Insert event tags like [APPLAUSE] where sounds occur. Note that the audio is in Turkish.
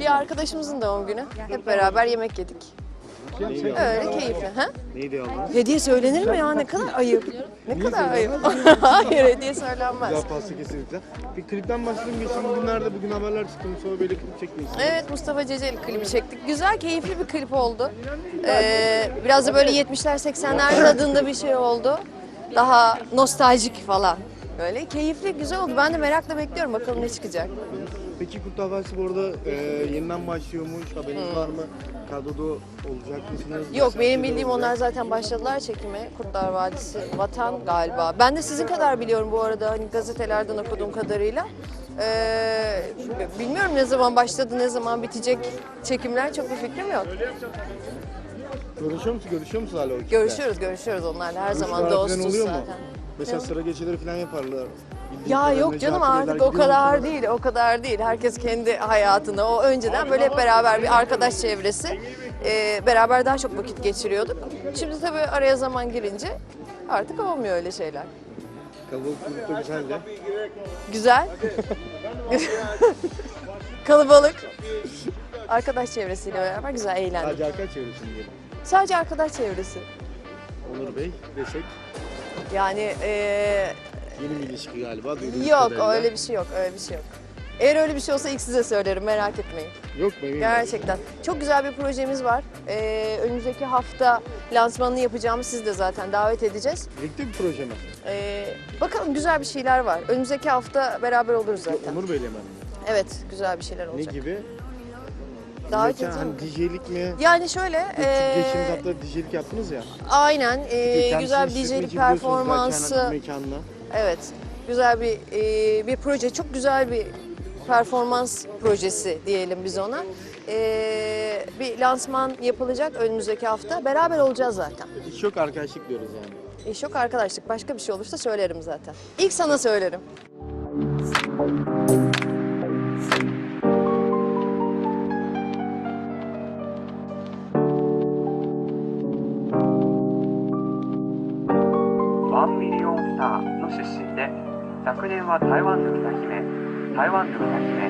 bir arkadaşımızın doğum günü. Hep beraber yemek yedik. Neydi Öyle keyifli. Ha? Neydi aldın? Hediye söylenir mi ya? Ne kadar [LAUGHS] ayıp. Ne kadar ayıp. [LAUGHS] Hayır hediye söylenmez. Güzel pasta kesinlikle. Bir klipten başlayalım. Geçen günlerde bugün haberler çıktı. Sonra böyle klip çekmeyiz. Evet Mustafa Ceceli klibi çektik. Güzel, keyifli bir klip oldu. Ee, biraz da böyle 70'ler 80'ler tadında bir şey oldu. Daha nostaljik falan. Böyle keyifli, güzel oldu. Ben de merakla bekliyorum bakalım ne çıkacak. Peki Kurtlar Vadisi bu arada e, yeniden başlıyormuş. Haberiniz var mı? Kadroda olacak mısınız? Hmm. Yok benim bildiğim onlar zaten başladılar çekime. Kurtlar Vadisi, Vatan galiba. Ben de sizin kadar biliyorum bu arada hani gazetelerden okuduğum kadarıyla. Ee, bilmiyorum ne zaman başladı, ne zaman bitecek çekimler çok bir fikrim yok. Görüşüyor musun? Görüşüyor musun hala o ekiple? Görüşüyoruz, görüşüyoruz onlarla. Her zaman falan dostuz oluyor mu? zaten. Mesela sıra geçileri falan yaparlar. Bildiğim Ya kadarıyla yok canım artık o gidiyor kadar musunuz? değil, o kadar değil. Herkes kendi hayatında. O önceden böyle hep beraber bir arkadaş çevresi. e, beraber daha çok vakit geçiriyorduk. Şimdi tabii araya zaman girince artık olmuyor öyle şeyler. Kalabalık grupta güzeldi. Güzel. [LAUGHS] Kalabalık. Arkadaş çevresiyle beraber güzel eğlendik. Sadece arkadaş çevresinde diyelim. Sadece arkadaş çevresi. Onur Bey desek Yani e, yeni bir ilişki galiba. duyduğumuz yok kadarıyla. öyle bir şey yok, öyle bir şey yok. Eğer öyle bir şey olsa ilk size söylerim merak etmeyin. Yok mu? emin Gerçekten. Çok güzel bir projemiz var. Ee, önümüzdeki hafta lansmanını yapacağımız siz de zaten davet edeceğiz. Birlikte bir proje mi? Ee, bakalım güzel bir şeyler var. Önümüzdeki hafta beraber oluruz zaten. Onur Bey'le mi? Evet, güzel bir şeyler Ne olacak. gibi? Davet Geçen hani DJ'lik mi? Yani şöyle, Ee, Geçtiğimiz hafta DJ'lik yaptınız ya. aynen ee, güzel bir işletmeci DJ'lik biliyorsunuz performansı. mekanla. Evet, güzel bir ee, bir proje, çok güzel bir performans projesi diyelim biz ona. Ee, bir lansman yapılacak önümüzdeki hafta. Beraber olacağız zaten. Hiç yok arkadaşlık diyoruz yani. İş yok arkadaşlık. Başka bir şey olursa söylerim zaten. İlk sana söylerim.「ンミリオンスター」の出身で昨年は台湾の歌姫台湾の歌姫